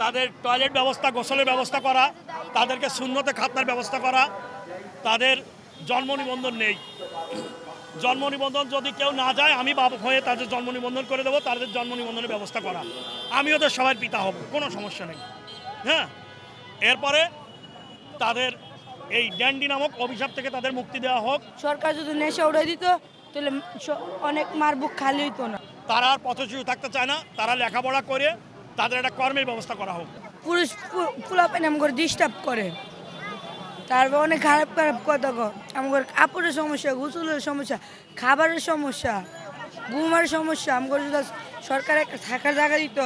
তাদের টয়লেট ব্যবস্থা গোসলের ব্যবস্থা করা তাদেরকে শূন্যতে খাতনার ব্যবস্থা করা তাদের জন্ম নিবন্ধন নেই। জন্ম নিবন্ধন যদি কেউ না যায় আমি বাবা হয়ে তাদের জন্ম নিবন্ধন করে দেবো তাদের জন্ম নিবন্ধনের ব্যবস্থা করা। আমি ওদের সবার পিতা হব কোনো সমস্যা নেই। হ্যাঁ? এরপরে তাদের এই ড্যান্ডি নামক অভিশাপ থেকে তাদের মুক্তি দেওয়া হোক। সরকার যদি নেশা উড়ে দিত তাহলে অনেক মার বুক খালি হইতো না। তারা আর পথশিশু থাকতে চায় না তারা লেখাপড়া করে তাদের একটা কর্মের ব্যবস্থা করা হোক। পুরুষ ফুলাপেন আমাকে ডিস্টার্ব করে। তারপর অনেক খারাপ খারাপ কথা কো আমাদের কাপড়ের সমস্যা, গোসলের সমস্যা, খাবারের সমস্যা, ঘুমার সমস্যা, আমাকে যদি সরকার একটা থাকার জায়গা দিত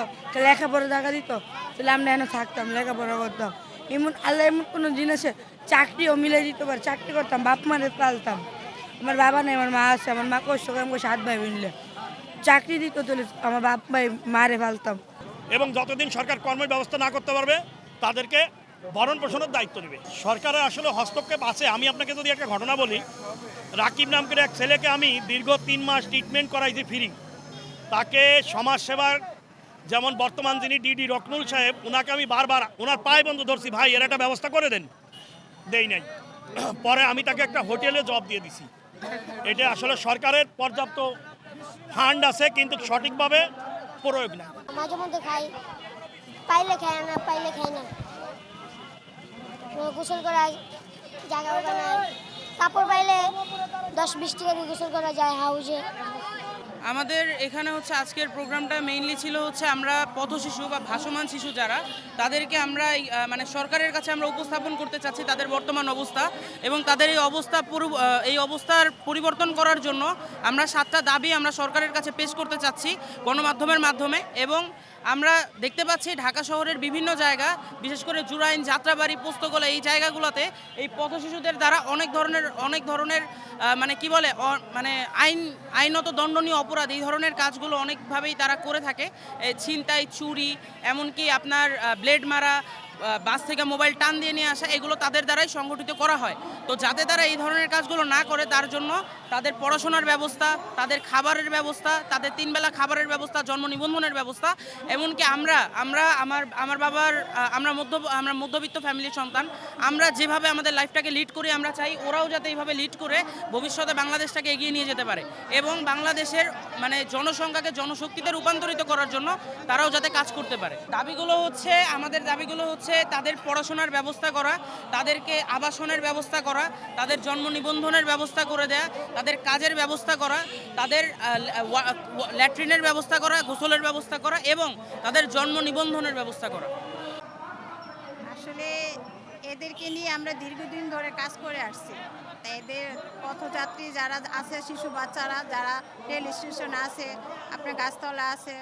লেখাপড়া জায়গা দিত, তাহলে আমরা এনে থাকতাম, লেখাপড়া করতাম। এমন আল্লাহ এমন কোনো জিনিসে চাকরিও মিলে দিতে পারে, চাকরি করতাম, বাপ মারে পালতাম। আমার বাবা নেই, আমার মা আছে, আমার মা কষ্ট করে আমাকে সাত ভাই মিললে চাকরি দিত তাহলে আমার বাপ ভাই মারে পালতাম। এবং যতদিন সরকার কর্মের ব্যবস্থা না করতে পারবে, তাদেরকে ভরণ পোষণের দায়িত্ব নেবে সরকারের আসলে হস্তক্ষেপ আছে। আমি আপনাকে যদি একটা ঘটনা বলি, রাকিব নাম করে এক ছেলেকে আমি দীর্ঘ তিন মাস ট্রিটমেন্ট করাইছি ফিরি তাকে সমাজসেবার যেমন বর্তমান যিনি ডিডি রকনুল সাহেব ওনাকে আমি বারবার ওনার পায়ে বন্ধু ধরছি, ভাই, এর একটা ব্যবস্থা করে দেন। দেই নাই। পরে আমি তাকে একটা হোটেলে জব দিয়ে দিছি। এটা আসলে সরকারের পর্যাপ্ত ফান্ড আছে, কিন্তু সঠিকভাবে প্রয়োগ না। মাঝে মধ্যে খাই। পাইলে খাই না পাইলে খাই না। গোসল করা জায়গা কাপড় পাইলে দশ বিশ টাকা গোসল করা যায় হাউজে। আমাদের এখানে হচ্ছে আজকের প্রোগ্রামটা মেইনলি ছিল হচ্ছে আমরা পথ শিশু বা ভাসমান শিশু যারা, তাদেরকে আমরা মানে সরকারের কাছে আমরা উপস্থাপন করতে চাচ্ছি তাদের বর্তমান অবস্থা এবং তাদের এই অবস্থা এই অবস্থার পরিবর্তন করার জন্য আমরা সাতটা দাবি আমরা সরকারের কাছে পেশ করতে চাচ্ছি গণমাধ্যমের মাধ্যমে এবং আমরা দেখতে পাচ্ছি ঢাকা শহরের বিভিন্ন জায়গা, বিশেষ করে জুরাইন, যাত্রাবাড়ি পুস্তকলা এই জায়গাগুলোতে এই পথ শিশুদের দ্বারা অনেক ধরনের অনেক ধরনের মানে কি বলে মানে আইন, আইনত দণ্ডনীয় এই ধরনের কাজগুলো অনেকভাবেই তারা করে থাকে। ছিনতাই চুরি এমনকি আপনার ব্লেড মারা বাস থেকে মোবাইল টান দিয়ে নিয়ে আসা, এগুলো তাদের দ্বারাই সংগঠিত করা হয়। তো যাতে তারা এই ধরনের কাজগুলো না করে, তার জন্য তাদের পড়াশোনার ব্যবস্থা, তাদের খাবারের ব্যবস্থা, তাদের তিনবেলা খাবারের ব্যবস্থা, জন্ম নিবন্ধনের ব্যবস্থা, এমনকি আমরা আমরা আমার আমার বাবার আমরা মধ্য, আমরা মধ্যবিত্ত ফ্যামিলির সন্তান, আমরা যেভাবে আমাদের লাইফটাকে লিড করি, আমরা চাই ওরাও যাতে এইভাবে লিড করে ভবিষ্যতে বাংলাদেশটাকে এগিয়ে নিয়ে যেতে পারে। এবং বাংলাদেশের মানে জনসংখ্যাকে জনশক্তিতে রূপান্তরিত করার জন্য তারাও যাতে কাজ করতে পারে। দাবিগুলো হচ্ছে, আমাদের দাবিগুলো হচ্ছে তাদের পড়াশোনার ব্যবস্থা করা, তাদেরকে আবাসনের ব্যবস্থা করা, তাদের জন্ম নিবন্ধনের ব্যবস্থা করে দেয়া, তাদের কাজের ব্যবস্থা করা, তাদের ল্যাট্রিনের ব্যবস্থা করা, গোসলের ব্যবস্থা করা এবং তাদের জন্ম নিবন্ধনের ব্যবস্থা করা। আসলে এদেরকে নিয়ে আমরা দীর্ঘদিন ধরে কাজ করে আসছি। এদের পথযাত্রী যারা আছে, শিশু বাচ্চারা, যারা রেল স্টেশনে আছে, আপনার গাছতলা আছে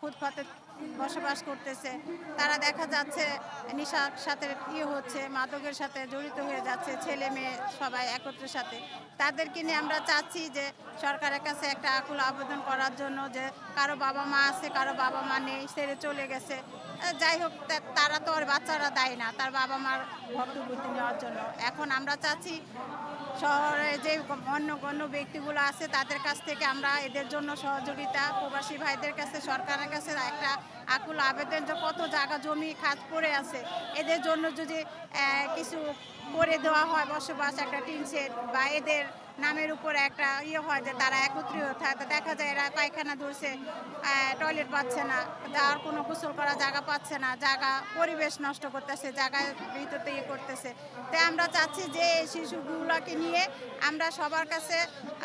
ফুটপাতে বসবাস করতেছে। তারা দেখা যাচ্ছে নিশার সাথে ইয়ে হচ্ছে, মাদকের সাথে জড়িত হয়ে যাচ্ছে, ছেলে মেয়ে সবাই একত্রের সাথে। তাদেরকে নিয়ে আমরা চাচ্ছি যে সরকারের কাছে একটা আকুল আবেদন করার জন্য যে কারও বাবা মা আছে, কারও বাবা মা নেই সেরে চলে গেছে। যাই হোক তারা তো আর বাচ্চারা দেয় না, তার বাবা মার ভক্তবৃত্তি নেওয়ার জন্য। এখন আমরা চাচ্ছি শহরে যে অন্য গণ্য ব্যক্তিগুলো আছে, তাদের কাছ থেকে আমরা এদের জন্য সহযোগিতা, প্রবাসী ভাইদের কাছে, সরকারের কাছে একটা আকুল আবেদন যে কত জায়গা জমি খাত পড়ে আছে। এদের জন্য যদি কিছু করে দেওয়া হয়, বসবাস, একটা টিন সেট বা এদের নামের উপরে একটা ইয়ে হয় যে তারা একত্রিত থাকে দেখা যায় এরা পায়খানা ধরছে টয়লেট পাচ্ছে না যাওয়ার কোনো গোসল করা জায়গা পাচ্ছে না, জায়গা পরিবেশ নষ্ট করতেছে জায়গায় ভিতরতে ইয়ে করতেছে। তাই আমরা চাচ্ছি যে শিশুগুলোকে নিয়ে আমরা সবার কাছে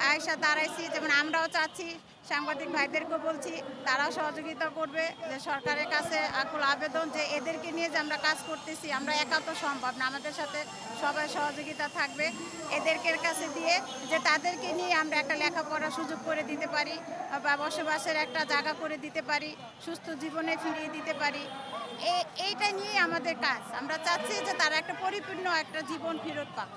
আয়সা দাঁড়াইছি যেমন আমরাও চাচ্ছি সাংবাদিক ভাইদেরকেও বলছি, তারাও সহযোগিতা করবে যে সরকারের কাছে আকুল আবেদন যে এদেরকে নিয়ে যে আমরা কাজ করতেছি, আমরা একা তো সম্ভব না। আমাদের সাথে সবাই সহযোগিতা থাকবে। এদেরকে কাছে দিয়ে যে তাদেরকে নিয়ে আমরা একটা লেখাপড়ার সুযোগ করে দিতে পারি বা বসবাসের একটা জায়গা করে দিতে পারি, সুস্থ জীবনে ফিরিয়ে দিতে পারি। এইটা নিয়ে আমাদের কাজ। আমরা চাচ্ছি যে তারা একটা পরিপূর্ণ একটা জীবন ফেরত পাক।